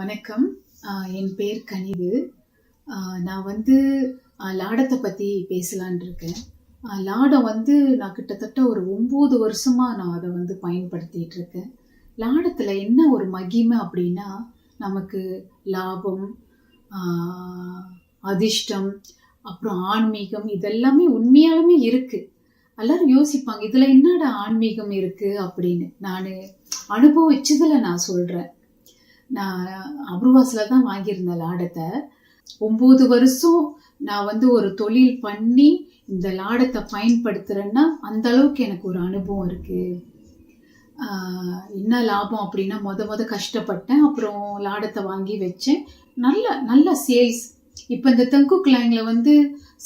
வணக்கம். என் பேர் கனிவு. நான் வந்து லாடத்தை பற்றி பேசலான் இருக்கேன். லாடம் வந்து நான் கிட்டத்தட்ட ஒரு ஒம்பது வருஷமாக நான் அதை வந்து பயன்படுத்திட்டு இருக்கேன். லாடத்தில் என்ன ஒரு மகிமை அப்படின்னா நமக்கு லாபம் அதிர்ஷ்டம் அப்புறம் ஆன்மீகம் இதெல்லாமே உண்மையாலுமே இருக்குது எல்லாரும் யோசிப்பாங்க இதில் என்னடா ஆன்மீகம் இருக்குது அப்படின்னு. நான் அனுபவிச்சதில் நான் சொல்கிறேன் நான் அப்ரூவாஸில் தான் வாங்கியிருந்தேன் லாடத்தை. ஒம்பது வருஷம் நான் வந்து ஒரு தொழில் பண்ணி இந்த லாடத்தை பயன்படுத்துகிறேன்னா அந்த அளவுக்கு எனக்கு ஒரு அனுபவம் இருக்குது என்ன லாபம் அப்படின்னா மொத மொத கஷ்டப்பட்டேன். அப்புறம் லாடத்தை வாங்கி வச்சேன். நல்ல நல்ல சேல்ஸ். இப்போ இந்த தெங்கு கிளாங்கில் வந்து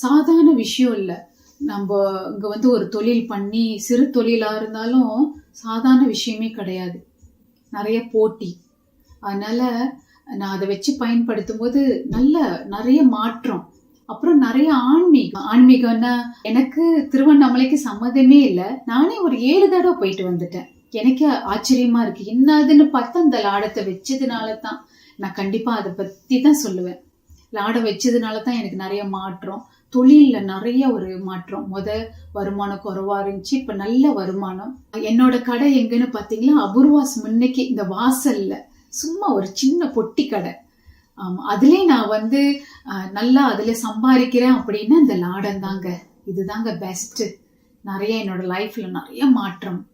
சாதாரண விஷயம் இல்லை. நம்ம இங்கே வந்து ஒரு தொழில் பண்ணி சிறு தொழிலாக இருந்தாலும் சாதாரண விஷயமே கிடையாது. நிறைய போட்டி. அதனால நான் அதை வச்சு பயன்படுத்தும் போது நல்ல நிறைய மாற்றம். அப்புறம் நிறைய ஆன்மீகம். ஆன்மீகம்னா எனக்கு திருவண்ணாமலைக்கு சம்மதமே இல்லை. நானே ஒரு ஏழு தடவை போயிட்டு வந்துட்டேன். எனக்கே ஆச்சரியமா இருக்கு. என்னதுன்னு பார்த்தா இந்த லாடத்தை வச்சதுனால தான் நான் கண்டிப்பா அதை பத்தி தான் சொல்லுவேன். லாடம் வச்சதுனால தான் எனக்கு நிறைய மாற்றம். தொழிலில் நிறைய ஒரு மாற்றம். முத வருமானம் குறைவா இருந்துச்சு. இப்போ நல்ல வருமானம். என்னோட கடை எங்கன்னு பார்த்தீங்கன்னா அபூர்வாஸ் முன்னைக்கு இந்த வாசல்ல. சும்மா ஒரு சின்ன பொட்டி கடை ஆமாம் நான் வந்து அஹ், நல்லா அதில் சம்பாதிக்கிறேன் அப்படின்னா இந்த லாடன் தாங்க இதுதாங்க பெஸ்ட்டு நிறைய என்னோட லைஃப்பில் நிறைய மாற்றம்.